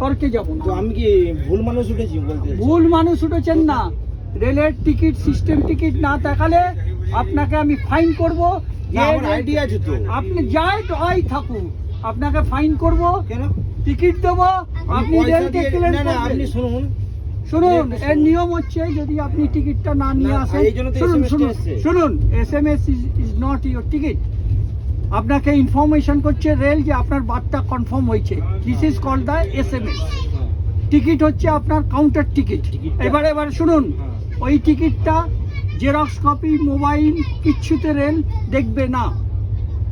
তর্কে যাব তো আমি কি ভুল মানুষ উঠেছি বলতে ভুল মানুষ উঠেছেন না। রেলের টিকিট সিস্টেম টিকিট না দেখালে আপনাকে আমি ফাইন করব। আইডিয়া আছে তো। আপনি যাই তাই থাকুন আপনাকে ফাইন করব। কেন? টিকিট দেবো আপনি না আপনি শুনুন। শুনুন এর নিয়ম হচ্ছে যদি আপনি টিকিটটা না নিয়ে আসেন শুনুন শুনুন শুনুন S M S is not your ticket আপনাকে ইনফরমেশন করছে রেল যে আপনার বার্তা কনফার্ম হয়েছে। This is call the S M S ticket হচ্ছে আপনার কাউন্টার টিকিট এবার এবার শুনুন। হ্যাঁ। ওই টিকিটটা জেরক্স কপি মোবাইল কিচ্ছুতে রেল দেখবে না।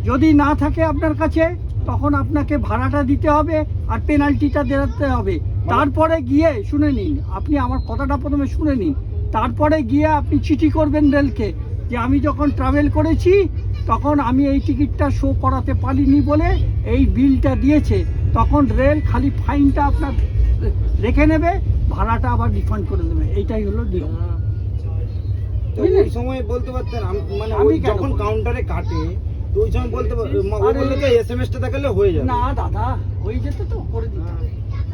যদি না থাকে আপনার কাছে তখন আপনাকে ভাড়াটা দিতে হবে আর পেনাল্টিটা দিতে হবে। তারপরে গিয়ে শুনে নিন। আপনি আমার কথাটা প্রথমে শুনে নিন। তারপরে গিয়ে আপনি চিঠি করবেন রেলকে যে আমি যখন ট্রাভেল করেছি তখন আমি এই টিকিটটা শো করাতে পারিনি বলে এই বিলটা দিয়েছে। তখন রেল খালি ফাইনটা আপনার রেখে নেবে ভাড়াটা আবার রিফান্ড করে দেবে। এইটাই হলো নিয়ম। সময় বলতে পারতেন মানে আমি যখন কাউন্টারে কাটে তো ওই সময় বলতে পার- আরে- বলল টা দেখালে হয়ে যাবে। না দাদা হয়ে যেত তো করে দিতে।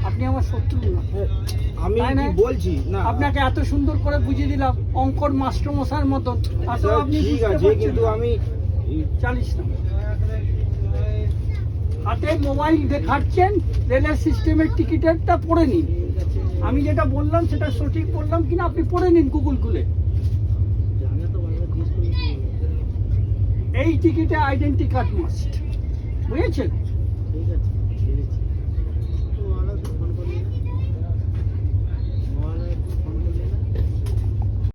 আপনি আমার শত্রু না। হ্যাঁ, আমি বলছি? না। আপনাকে এত সুন্দর করে বুঝিয়ে দিলাম অঙ্কর মাস্টার মশার মতন আপনি ঠিক আছে কিন্তু আমি না হাতে মোবাইল দেখাচ্ছেন, রেলের সিস্টেমের টিকিটেরটা পড়ে নিন। আমি যেটা বললাম, সেটা সঠিক বললাম কিনা আপনি পড়ে নিন গুগল খুলে। এই টিকিটে আইডেন্টি কার্ড মাস্ট বুঝেছেন?